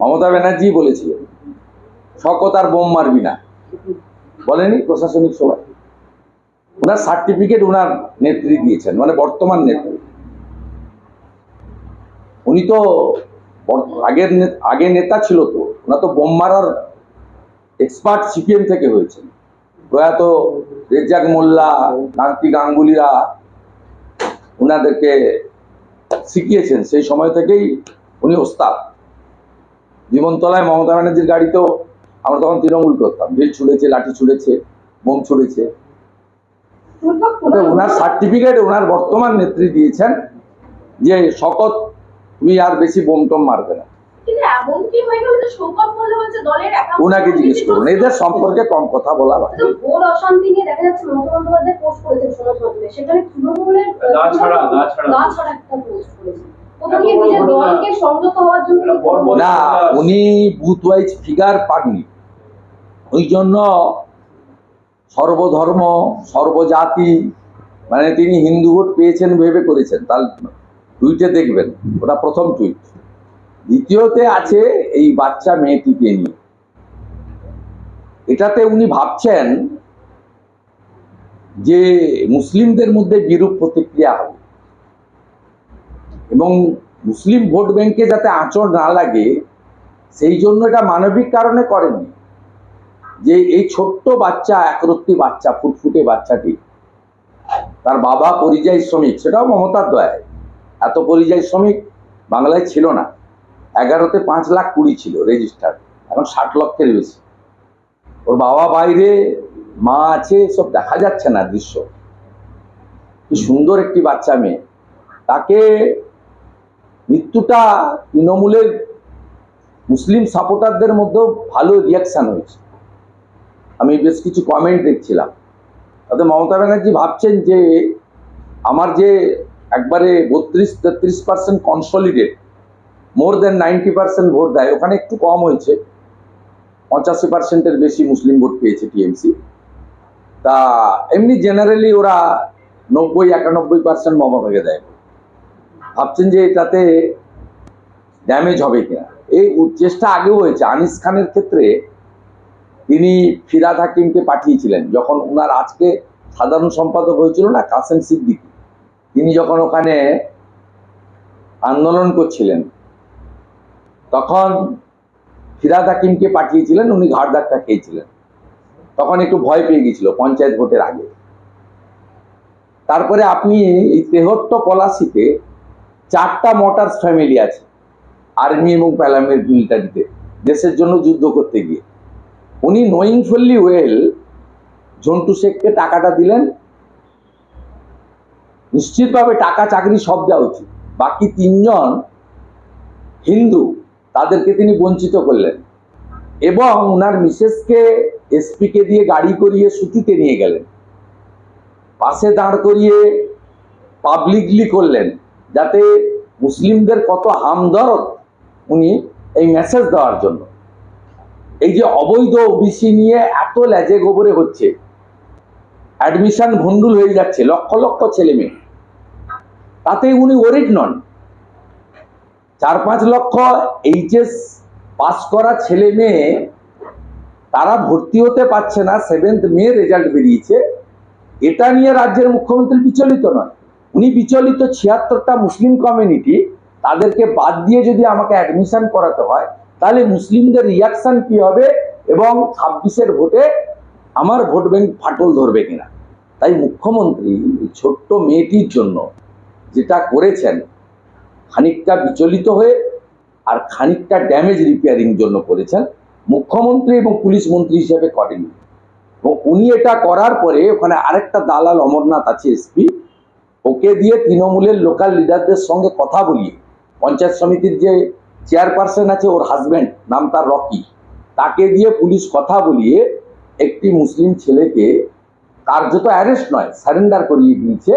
মমতা ব্যানার্জি বলেছিল শকত আর বোম মারবি না। বলেনি প্রশাসনিক সভায়। ওনার সার্টিফিকেট ওনার নেত্রী দিয়েছেন মানে বর্তমান নেত্রী। উনি তো আগের আগে নেতা ছিল তো ওনা তো বোম মারার এক্সপার্ট সিপিএম থেকে হয়েছে প্রয়াত রেজ্জাক মোল্লা কান্তি গাঙ্গুলিরা ওনাদেরকে শিখিয়েছেন, সেই সময় থেকেই উনি ওস্তাদ। জীবনতলায় মমতা ব্যানার্জির গাড়িতেও আমরা তখন তৃণমূল করতাম। ঢিল ছুঁড়েছে লাঠি ছুঁড়েছে বোম ছুঁড়েছে। ওনার সার্টিফিকেট ওনার বর্তমান নেত্রী দিয়েছেন যে শকত তুমি আর বেশি বোম টোম মারবে না। কিন্তু এমন কি হয়ে গেল যে শোকত বললে বলছে দলের একাংশ ওনাকে জিজ্ঞেস করুন। এদের সম্পর্কে কম কথা বলা ভালো। তো ভোট অশান্তি নিয়ে দেখা যাচ্ছে মমতা বন্দ্যোপাধ্যায় পোস্ট করেছেন সমাজ মাধ্যমে সেখানে না উনি বুথ ওয়াইজ ফিগার পাননি। ওই জন্য সর্বধর্ম সর্বজাতি মানে তিনি হিন্দু ভোট পেয়েছেন ভেবে করেছেন। তার টুইটে দেখবেন ওটা প্রথম টুইট দ্বিতীয়তে আছে এই বাচ্চা মেয়েটিকে নিয়ে। এটাতে উনি ভাবছেন যে মুসলিমদের মধ্যে বিরূপ প্রতিক্রিয়া হবে। এবং মুসলিম ভোট ব্যাংকে যাতে আঁচড় না লাগে, সেই জন্য এটা মানবিক কারণে করেননি যে এই ছোট্ট বাচ্চা, একরত্তি বাচ্চা, ফুটফুটে বাচ্চাটি, তার বাবা পরিযায়ী শ্রমিক, সেটাও মমতার দয়ায়। এত পরিযায়ী শ্রমিক বাংলায় ছিল না। এগারোতে পাঁচ লাখ কুড়ি ছিল রেজিস্টার, এখন ষাট লক্ষের বেশি। ওর বাবা বাইরে, মা আছে, সব দেখা যাচ্ছে না দৃশ্য। কি সুন্দর একটি বাচ্চা মেয়ে। তাকে মৃত্যুটা তৃণমূলের মুসলিম সাপোর্টারদের মধ্যেও ভালো রিয়াকশন হয়েছে। আমি বেশ কিছু কমেন্ট দেখছিলাম। তাতে মমতা ব্যানার্জি ভাবছেন যে আমার যে একবারে বত্রিশ, তেত্রিশ percent consolidate more than ninety percent vote দেয়, ওখানে একটু কম হয়েছে। পঁচাশি পার্সেন্টের বেশি মুসলিম ভোট পেয়েছে টিএমসি। তা এমনি জেনারেলি ওরা নব্বই, একানব্বই পার্সেন্ট মমতাকে দেয়। ভাবছেন যে এটাতে ড্যামেজ হবে কিনা। এই চেষ্টা আগেও হয়েছে। আনিস খানের ক্ষেত্রে তিনি ফিরাদ হাকিমকে পাঠিয়েছিলেন, যখন ওনার আজকে সাধারণ সম্পাদক হয়েছিল না, কাসেম সিদ্দিকী। তিনি যখন ওখানে আন্দোলন করছিলেন, তখন ফিরাদ হাকিমকে পাঠিয়েছিলেন, উনি ঘাড় ধাক্কা খেয়েছিলেন। তখন একটু ভয় পেয়ে গেছিল পঞ্চায়েত ভোটের আগে। তারপরে আপনি এই তেহট্ট পলাশিতে চারটা মোটরস ফ্যামিলি আছে। আর্মি এবং প্যালামের মিলিটারিতে দেশের জন্য যুদ্ধ করতে গিয়ে। উনি নোয়িং ফুললি ওয়েল ঝন্টু শেখকে টাকাটা দিলেন। নিশ্চিতভাবে টাকা, চাকরি সব দেওয়া উচিত। বাকি তিনজন হিন্দু, তাদেরকে তিনি বঞ্চিত করলেন। এবং ওনার মিসেসকে এসপিকে দিয়ে গাড়ি করিয়ে সুতিতে নিয়ে গেলেন। পাশে দাঁড় করিয়ে পাবলিকলি করলেন। যাতে মুসলিমদের কত হামদরদ উনি এই মেসেজ দেওয়ার জন্য। এই যে অবৈধ ওবিসি নিয়ে এত ল্যাজে গোবরে হচ্ছে। অ্যাডমিশন ভন্ডুল হয়ে যাচ্ছে, লক্ষ লক্ষ ছেলে মেয়ে। তাতে উনি ওরিড নন। চার পাঁচ লক্ষ এইচএস পাস করা ছেলে মেয়ে, তারা ভর্তি হতে পারছে না সেভেন্থ মে রেজাল্ট বেরিয়েছে। এটা নিয়ে রাজ্যের মুখ্যমন্ত্রী বিচলিত নয় উনি বিচলিত ছিয়াত্তরটা মুসলিম কমিউনিটি তাদেরকে বাদ দিয়ে যদি আমাকে অ্যাডমিশন করাতে হয়, তাহলে মুসলিমদের রিয়াকশন কি হবে এবং ছাব্বিশের ভোটে আমার ভোট ব্যাংক ফাটল ধরবে কিনা? তাই মুখ্যমন্ত্রী ছোট্ট মেয়েটির জন্য যেটা করেছেন, খানিকটা বিচলিত হয়ে আর খানিকটা ড্যামেজ রিপেয়ারিং জন্য করেছেন, মুখ্যমন্ত্রী এবং পুলিশ মন্ত্রী হিসেবে করেনি এবং উনি এটা করার পরে ওখানে আরেকটা দালাল অমরনাথ আছে এসপি ওকে দিয়ে তৃণমূলের লোকাল লিডারদের সঙ্গে কথা বলিয়ে পঞ্চায়েত সমিতির যে চেয়ারপারসন আছে ওর হাজব্যান্ড নাম তার রকি তাকে দিয়ে পুলিশ কথা বলিয়ে একটি মুসলিম ছেলেকে কার্যত অ্যারেস্ট নয় সারেন্ডার করিয়ে দিয়েছে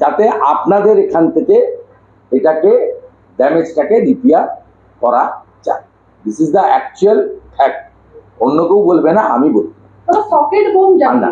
যাতে আপনাদের এখান থেকে এটাকে ড্যামেজটাকে রিপেয়ার করা যায়। This is the actual fact অন্য কেউ বলবে না আমি বলব। না।